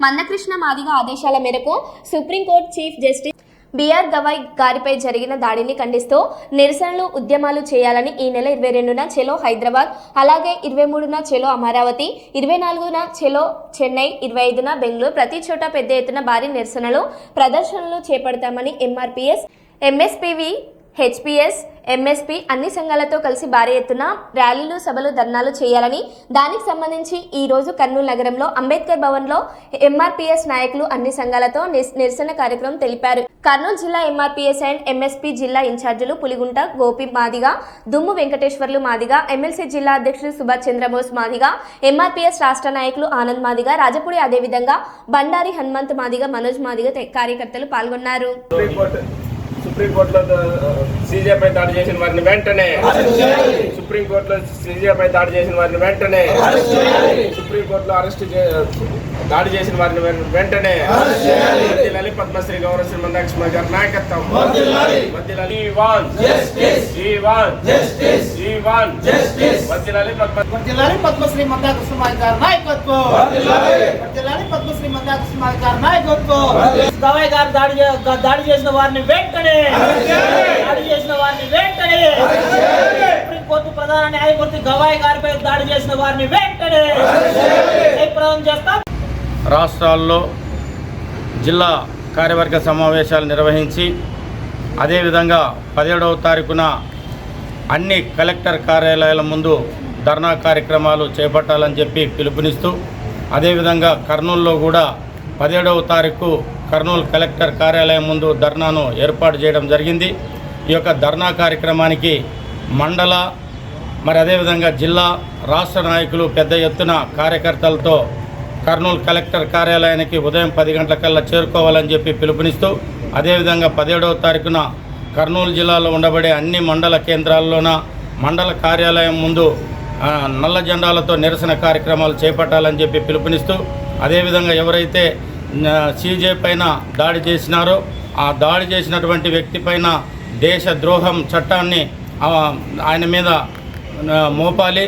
మందకృష్ణ మాదిగ ఆదేశాల మేరకు supreme court chief justice BR Gavai గారిపై జరిగిన దాడిని ఖండిస్తూ నిరసనలు ఉద్యమాలు చేయాలని ఈ నెల ఇరవై రెండున చెలో హైదరాబాద్ అలాగే ఇరవై మూడున చెలో అమరావతి ఇరవై నాలుగున చెలో చెన్నై ఇరవై ఐదున బెంగళూరు ప్రతి చోట పెద్ద ఎత్తున భారీ నిరసనలు ప్రదర్శనలు చేపడతామని ఎంఆర్పీఎస్ ఎంఎస్పీవి హెచ్పిఎస్ ఎంఎస్పి అన్ని సంఘాలతో కలిసి భారీ ఎత్తున ర్యాలీలు సభలు ధర్నాలు చేయాలని దానికి సంబంధించి ఈ రోజు కర్నూలు నగరంలో అంబేద్కర్ భవన్లో ఎంఆర్పీఎస్ నాయకులు అన్ని సంఘాలతో నిస్- నిరసన కార్యక్రమం తెలిపారు. కర్నూలు జిల్లా ఎంఆర్పీఎస్ అండ్ ఎంఎస్పీ జిల్లా ఇన్ఛార్జీలు పులిగుంట గోపి మాదిగ దుమ్ము వెంకటేశ్వర్లు మాదిగ ఎమ్మెల్సీ జిల్లా అధ్యక్షుడు సుభాష్ చంద్రబోస్ మాదిగ ఎంఆర్పీఎస్ రాష్ట్ర నాయకులు ఆనంద్ మాదిగ రాజపూడి అదేవిధంగా బండారి హనుమంత్ మాదిగ మనోజ్ మాదిగ కార్యకర్తలు పాల్గొన్నారు. సుప్రీంకోర్టులో సీజేపై దాడి చేసిన వారిని వెంటనే సుప్రీంకోర్టులో సీజేపై దాడి చేసిన వారిని వెంటనే సుప్రీంకోర్టులో అరెస్ట్ దాడి చేసిన వారిని వెంటనే వర్ధిల్లాలి పద్మశ్రీ గౌరవశ్రీ మందాక్షి గారి నాయకత్వం. వర్ధిల్లాలి వాన్ ఈ వాన్ ఈ వాన్ వర్ధిల్లాలి పద్మ వర్ధిల్లాలి పద్మశ్రీ మందాకృష్ణ గారి నాయకత్వం. పద్మశ్రీ మందాకృష్ణ గారి నాయకత్వం. గవాయ్ గారు దాడి చే- దాడి చేసిన వారిని వెంటనే దాడి చేసిన వారిని వెంటనే సుప్రీంకోర్టు ప్రధాన న్యాయమూర్తి గవాయ్ గారిపై దాడి చేసిన వారిని వెంటనే చేస్తాం. రాష్ట్రాల్లో జిల్లా కార్యవర్గ సమావేశాలు నిర్వహించి అదేవిధంగా పదిహేడవ తారీఖున అన్ని కలెక్టర్ కార్యాలయాల ముందు ధర్నా కార్యక్రమాలు చేపట్టాలని చెప్పి పిలుపునిస్తూ అదేవిధంగా కర్నూలులో కూడా పదిహేడవ తారీఖు కర్నూలు కలెక్టర్ కార్యాలయం ముందు ధర్నాను ఏర్పాటు చేయడం జరిగింది. ఈ యొక్క ధర్నా కార్యక్రమానికి మండల మరి అదేవిధంగా జిల్లా రాష్ట్ర నాయకులు పెద్ద ఎత్తున కార్యకర్తలతో కర్నూలు కలెక్టర్ కార్యాలయానికి ఉదయం పది గంటలకల్లా చేరుకోవాలని చెప్పి పిలుపునిస్తూ అదేవిధంగా పదిహేడవ తారీఖున కర్నూలు జిల్లాలో ఉండబడే అన్ని మండల కేంద్రాల్లోన మండల కార్యాలయం ముందు నల్ల జెండాలతో నిరసన కార్యక్రమాలు చేపట్టాలని చెప్పి పిలుపునిస్తూ అదేవిధంగా ఎవరైతే సీజే పైన దాడి చేసినారో ఆ దాడి చేసినటువంటి వ్యక్తి పైన దేశ ద్రోహం చట్టాన్ని ఆయన మీద మోపాలి.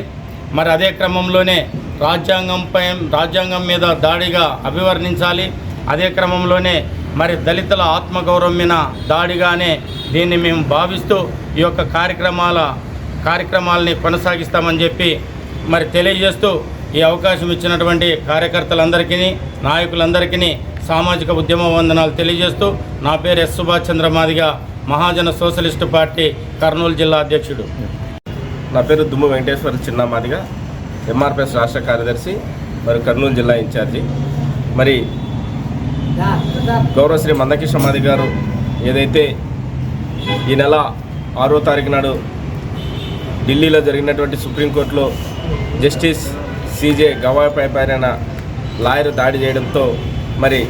మరి అదే క్రమంలోనే రాజ్యాంగంపై రాజ్యాంగం మీద దాడిగా అభివర్ణించాలి. అదే క్రమంలోనే మరి దళితుల ఆత్మగౌరవం మీద దాడిగానే దీన్ని మేము భావిస్తూ ఈ యొక్క కార్యక్రమాల కార్యక్రమాలని కొనసాగిస్తామని చెప్పి మరి తెలియజేస్తూ ఈ అవకాశం ఇచ్చినటువంటి కార్యకర్తలందరికీ నాయకులందరికీ సామాజిక ఉద్యమ వందనాలు తెలియజేస్తూ నా పేరు S Subhash Chandra Madiga Mahajana socialist party Kurnool జిల్లా అధ్యక్షుడు. నా పేరు దుమ్ము వెంకటేశ్వర చిన్నమాదిగా ఎంఆర్పిఎస్ రాష్ట్ర కార్యదర్శి మరి కర్నూలు జిల్లా ఇన్ఛార్జి. మరి గౌరవశ్రీ మందకిష్ మాది గారు ఏదైతే ఈ నెల ఆరో తారీఖు నాడు ఢిల్లీలో జరిగినటువంటి సుప్రీంకోర్టులో జస్టిస్ సిజే గవాపై పైన లాయర్ దాడి చేయడంతో మరి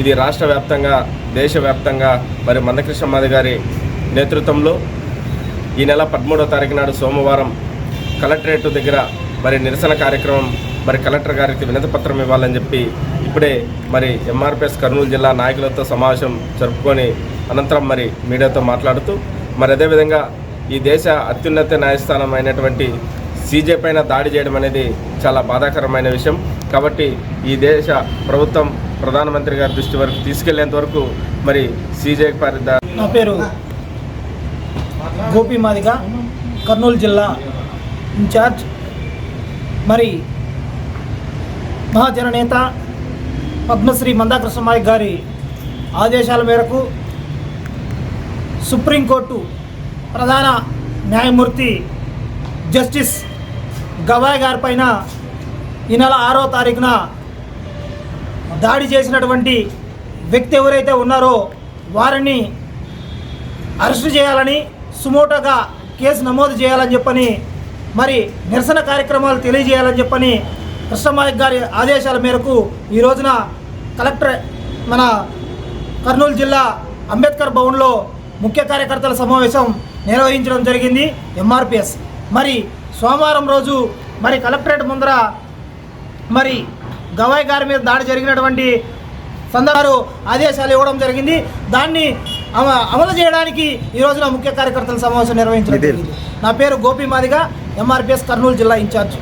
ఇది రాష్ట్ర వ్యాప్తంగా దేశవ్యాప్తంగా మరి మందకృష్ణ మాది గారి నేతృత్వంలో ఈ నెల పదమూడవ తారీఖు నాడు సోమవారం కలెక్టరేట్ దగ్గర మరి నిరసన కార్యక్రమం మరి కలెక్టర్ గారికి వినతిపత్రం ఇవ్వాలని చెప్పి ఇప్పుడే మరి ఎంఆర్పిఎస్ కర్నూలు జిల్లా నాయకులతో సమావేశం జరుపుకొని అనంతరం మరి మీడియాతో మాట్లాడుతూ మరి అదేవిధంగా ఈ దేశ అత్యున్నత న్యాయస్థానం అయినటువంటి సీజే పైన దాడి చేయడం అనేది చాలా బాధాకరమైన విషయం. కాబట్టి ఈ దేశ ప్రభుత్వం ప్రధానమంత్రి గారి దృష్టి వరకు తీసుకెళ్ళేంత వరకు మరి సీజే పరి నా పేరు గోపి మాదిగా కర్నూలు జిల్లా ఇన్ఛార్జ్. మరి మహాజననేత పద్మశ్రీ మందాకృష్ణమాయి గారి ఆదేశాల మేరకు సుప్రీంకోర్టు ప్రధాన న్యాయమూర్తి జస్టిస్ గవాయ్ గారిపైన ఈ నెల ఆరో తారీఖున దాడి చేసినటువంటి వ్యక్తి ఎవరైతే ఉన్నారో వారిని అరెస్ట్ చేయాలని సుమోటోగా కేసు నమోదు చేయాలని చెప్పని మరి నిరసన కార్యక్రమాలు తెలియజేయాలని చెప్పని కృష్ణమాయక్ గారి ఆదేశాల మేరకు ఈ రోజున కలెక్టర్ మన కర్నూలు జిల్లా అంబేద్కర్ భవన్లో ముఖ్య కార్యకర్తల సమావేశం నిర్వహించడం జరిగింది ఎంఆర్పిఎస్ మరి సోమవారం రోజు మరి కలెక్టరేట్ ముందర మరి గవాయ్ గారి మీద దాడి జరిగినటువంటి సందర్భాలు ఆదేశాలు ఇవ్వడం జరిగింది. దాన్ని అమ- అమలు చేయడానికి ఈ రోజున ముఖ్య కార్యకర్తల సమావేశం నిర్వహించడం జరిగింది. నా పేరు గోపి మాదిగా ఎంఆర్పిఎస్ కర్నూలు జిల్లా ఇన్ఛార్జ్.